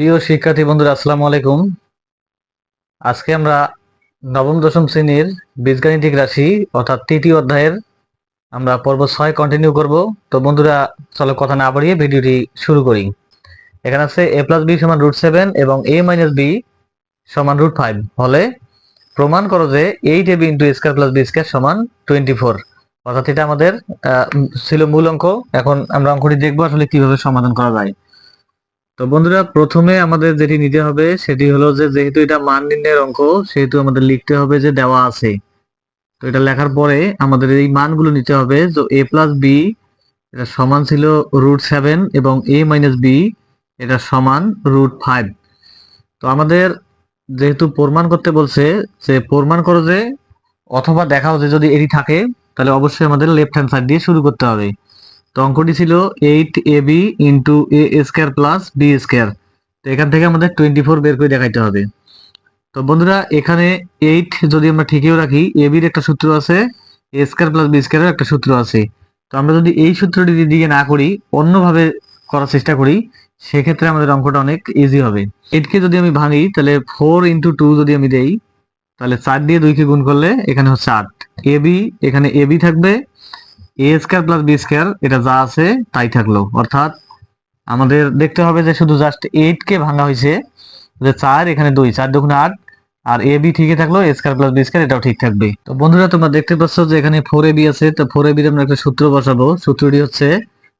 প্রিয় শিক্ষার্থী বন্ধুরা, আসসালামু আলাইকুম। আজকে আমরা নবম, দশম শ্রেণির বীজগাণিতিক রাশি, অর্থাৎ তৃতীয় অধ্যায়ের আমরা পর্ব ছয় কন্টিনিউ করব। তো বন্ধুরা, চলো কথা না বাড়িয়ে ভিডিওটি শুরু করি। এখানে আছে এ প্লাস বি সমান রুট সেভেন এবং এ মাইনাস বি সমান রুট ফাইভ হলে প্রমাণ করো যে eight A B into square plus B square সমান টোয়েন্টি ফোর অর্থাৎ এটা আমাদের ছিল মূল অঙ্ক। এখন আমরা অঙ্কটি দেখব আসলে কীভাবে সমাধান করা যায়। তো বন্ধুরা, প্রথমে আমাদের যেটি নিতে হবে সেটি হলো যে, যেহেতু এটা মান নির্ণয়ের অঙ্ক, সেহেতু আমাদের লিখতে হবে যে দেওয়া আছে। তো এটা লেখার পরে আমাদের এই মানগুলো নিতে হবে। যে এ প্লাস বি এটা সমান ছিল রুট সেভেন এবং এ মাইনাস বি এটা সমান রুট ফাইভ তো আমাদের যেহেতু প্রমাণ করতে বলছে, যে প্রমাণ করো যে, অথবা দেখাও যে যদি এটি থাকে, তাহলে অবশ্যই আমাদের লেফট হ্যান্ড সাইড দিয়ে শুরু করতে হবে। তো অঙ্কটি ছিল eight A B into A square plus B square তো এখান থেকে আমাদের টোয়েন্টি ফোর বের করে দেখাইতে হবে। তো বন্ধুরা, এখানে এইট যদি আমরা ঠিকই রাখি এ বির একটা সূত্র আছে এ স্কোয়ার প্লাস বি স্কোয়ারের একটা সূত্র আছে। তো আমরা যদি এই সূত্রটি দিকে না করি, অন্যভাবে করার চেষ্টা করি, সেক্ষেত্রে আমাদের অঙ্কটা অনেক ইজি হবে। এইটকে যদি আমি ভাঙি, তাহলে ফোর ইন্টু টু যদি আমি দেই, তাহলে চার দিয়ে দুইকে গুণ করলে এখানে হচ্ছে আট। এ বি এখানে এ বি থাকবে A square plus B square এটা যা আছে তাই থাকল। অর্থাৎ আমাদের দেখতে হবে যে শুধু জাস্ট এইট কে ভাঙা হয়েছে, যে চার, এখানে দুই, চার দুগুণে আট, আর এ বি ঠিকই থাকল A square plus B square এটাও ঠিক থাকবে। তো বন্ধুরা, তোমরা দেখতে পাচ্ছ যে এখানে ফোর এ বি আছে, তো ফোর এ বির আমরা একটা সূত্র বসাবো। সূত্রটি হচ্ছে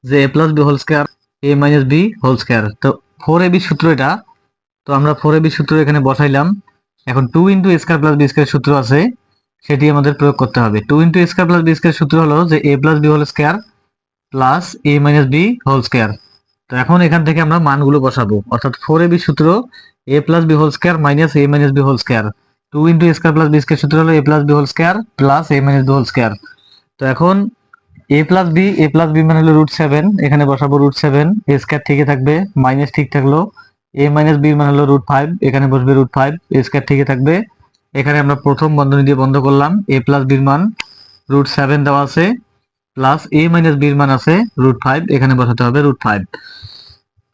যে A plus B whole square A minus B whole square তো ফোর এ বি সূত্র এটা। তো আমরা ফোর এ বি সূত্র এখানে বসাইলাম। এখন two into square plus B square সূত্র আছে। সেটি আমাদের প্রয়োগ করতে হবে। Two into square plus B square সূত্র হলো যে A plus B whole square plus A minus B whole square তো এখন এখান থেকে আমরা মানগুলো বসাবো। অর্থাৎ ফোর এ বি সূত্র A plus B whole square minus A minus B whole square two into square plus B square সূত্র হলো A plus B whole square plus A minus B whole square তো এখন A plus B A plus B মানে হলো root seven এখানে বসাবো root seven এ square ঠিকই থাকবে মাইনাস ঠিক থাকল। এ মাইনাস বি মানে হলো রুট ফাইভ এখানে বসবে রুট ফাইভ এ স্কোয়ার ঠিকই থাকবে এখানে আমরা প্রথম বন্ধনী দিয়ে বন্ধ করলাম এ প্লাস বির মান রুট সেভেন দেওয়া আছে প্লাস এ মাইনাস বির মান আছে রুট ফাইভ এখানে বসাতে হবে রুট ফাইভ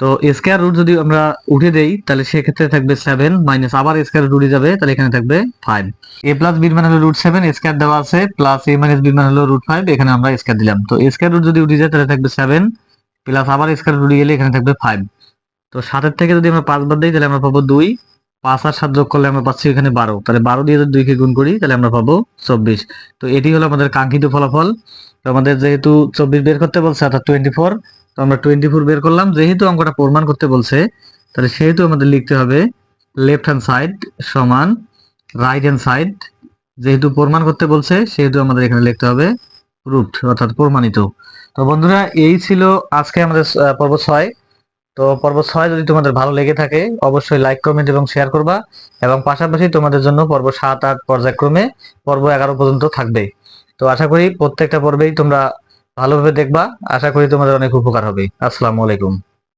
তো স্কোয়ার রুট যদি আমরা উঠে দেই, তাহলে সেক্ষেত্রে থাকবে সেভেন মাইনাস আবার স্কোয়ার রুট উঠে যাবে, তাহলে এখানে থাকবে ফাইভ এ প্লাস বির মান হলো রুট সেভেন স্কোয়ার দেওয়া আছে প্লাস এ মাইনাস বির মান হলো রুট ফাইভ এখানে আমরা স্কোয়ার দিলাম। তো স্কোয়ার রুট যদি উঠে যায়, তাহলে থাকবে সেভেন প্লাস আবার স্কোয়ার রুট গেলে এখানে থাকবে ফাইভ তো সাতের থেকে যদি আমরা পাঁচ বাদ দিই, তাহলে আমরা পাবো দুই পাঁচ আর সাত যোগ করলে আমরা পাচ্ছি এখানে বারো। তাহলে বারো দিয়ে যদি দুইকে গুণ করি, তাহলে আমরা পাবো চব্বিশ। তো এটি হলো আমাদের কাঙ্ক্ষিত ফলাফল। তো আমাদের যেহেতু চব্বিশ বের করতে বলছে, অর্থাৎ টোয়েন্টি ফোর তো আমরা টোয়েন্টি ফোর বের করলাম। যেহেতু অঙ্কটা প্রমাণ করতে বলছে, তাহলে সেহেতু আমাদের লিখতে হবে লেফট হ্যান্ড সাইড সমান রাইট হ্যান্ড সাইড যেহেতু প্রমাণ করতে বলছে, সেহেতু আমাদের এখানে লিখতে হবে রুট অর্থাৎ প্রমাণিত। তো বন্ধুরা, এই ছিল আজকে আমাদের পর্ব ছয়। তো পর্ব ছয় যদি তোমাদের ভালো লেগে থাকে, অবশ্যই লাইক কমেন্ট এবং শেয়ার করবা। এবং পাশাপাশি তোমাদের জন্য পর্ব সাত, আট পর্যায়ক্রমে পর্ব এগারো পর্যন্ত থাকবে। তো আশা করি প্রত্যেকটা পর্বেই তোমরা ভালোভাবে দেখবা। আশা করি তোমাদের অনেক উপকার হবে। আসসালামু আলাইকুম।